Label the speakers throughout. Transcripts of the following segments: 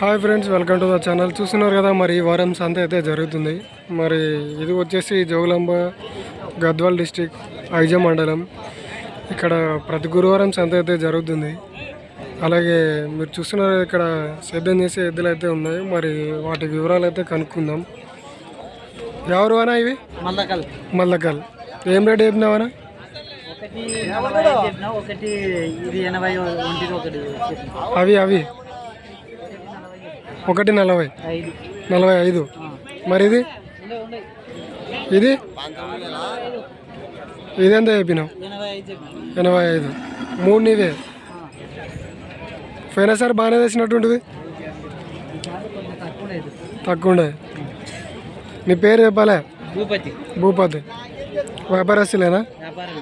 Speaker 1: Hi friends welcome to the channel. చూస్తున్నారు కదా మరి ఈ వారం సంత అయితే జరుగుతుంది. మరి ఇది వచ్చేసి జోగులాంబ గద్వాల్ డిస్టిక్ ఐజ మండలం. ఇక్కడ ప్రతి గురువారం సంత అయితే జరుగుతుంది. అలాగే మీరు చూస్తున్నారు ఇక్కడ సిద్ధం చేసే ఎద్దులు అయితే ఉన్నాయి. మరి వాటి వివరాలు అయితే కనుక్కుందాం. ఎవరు అనా ఇవి?
Speaker 2: మల్లకల్.
Speaker 1: మల్లకల్. ఏం రేట్ చెప్పినావనా
Speaker 2: ఒకటి నలభై ఐదు చెప్పిన ఒకటి ఇది ఎనభై ఒంటిది ఒకటి చెప్పిన
Speaker 1: అవి అవి ఒకటి నలభై. నలభై ఐదు. మరి ఇది? ఇది ఇదెంత చెప్పినావు?
Speaker 2: ఎనభై ఐదు. చెప్పిన
Speaker 1: ఎనభై ఐదు మూడు నీవే. పోయినసారి బాగానే తెచ్చినటువంటిది
Speaker 2: కొంచెం తక్కువ లేదు
Speaker 1: తక్కువ ఉండే నీ పేరు చెప్పాలే?
Speaker 2: భూపతి.
Speaker 1: భూపతి. వ్యాపారస్తులేనా?
Speaker 2: వ్యాపారం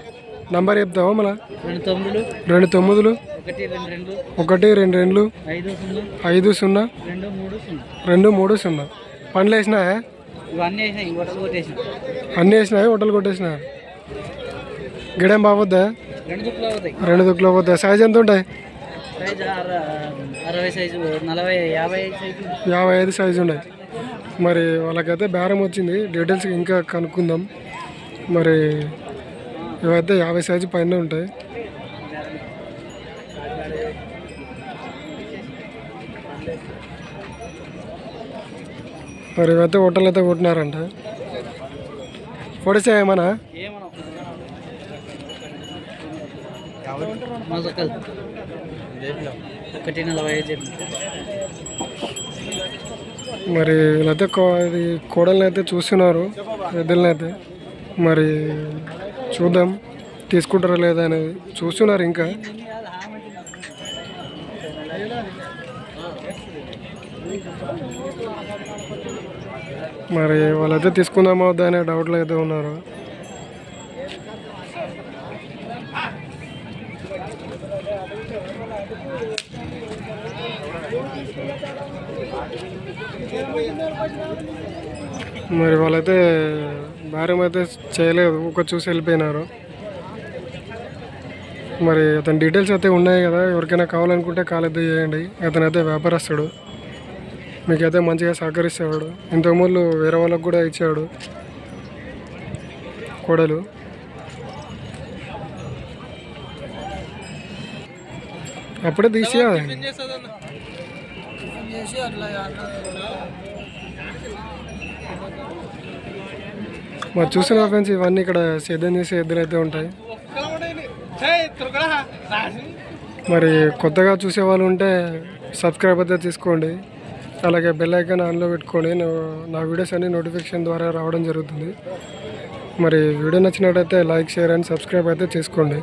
Speaker 1: నంబర్ చెప్తావా మళ్ళా?
Speaker 2: రెండు తొమ్మిదిలు. ఒకటి రెండు రెండు.
Speaker 1: ఒకటి రెండు రెండు.
Speaker 2: ఐదు సున్నా. రెండు మూడు సున్నా.
Speaker 1: పండ్లు
Speaker 2: వేసిన
Speaker 1: అన్నీ వేసినాయి? హోటల్ కొట్టేసినా గిడేం బాగుద్దా?
Speaker 2: రెండు దుక్కులు అవుతాయి.
Speaker 1: రెండు దుక్కులు పోతా సైజ్ ఎంత ఉంటాయి?
Speaker 2: యాభై
Speaker 1: ఐదు సైజు ఉన్నాయి. మరి వాళ్ళకైతే బేరం వచ్చింది. డీటెయిల్స్ ఇంకా కనుక్కుందాం. మరి ఇవైతే యాభై సైజు పైన ఉంటాయి. మరి ఇవైతే హోటల్ అయితే కొట్టినారంట. పొడిసా ఏమన్నా? మరి వీళ్ళైతే ఇది కోడల్ని అయితే చూస్తున్నారు ఎద్దులని అయితే. మరి చూద్దాం తీసుకుంటారా లేదా అనేది చూస్తున్నారు ఇంకా. మరి వాళ్ళైతే తీసుకుందామా వద్దా అనే డౌట్లో అయితే ఉన్నారు. మరి వాళ్ళైతే భార్యం అయితే చేయలేదు ఒక చూసి వెళ్ళిపోయినారు. మరి అతని డీటెయిల్స్ అయితే ఉన్నాయి కదా ఎవరికైనా కావాలనుకుంటే కాల్ అయితే చేయండి. అతనైతే వ్యాపారస్తుడు. మీకైతే మంచిగా సహకరిస్తాడు. ఇంతకుముందు వేరే వాళ్ళకు కూడా ఇచ్చాడు కోడలు. అప్పుడే తీసి మరి చూసిన ఫ్రెండ్స్ ఇవన్నీ ఇక్కడ సేద్యం చేసే ఎద్దులు అయితే ఉంటాయి. మరి కొత్తగా చూసే వాళ్ళు ఉంటే సబ్స్క్రైబ్ అయితే తీసుకోండి. అలాగే బెల్ ఐకాన్ ఆన్లో పెట్టుకోండి. నా- వీడియోస్ అన్ని నోటిఫికేషన్ ద్వారా రావడం జరుగుతుంది. మరి వీడియో నచ్చినట్టయితే లైక్ షేర్ అండ్ సబ్స్క్రైబ్ అయితే చేసుకోండి.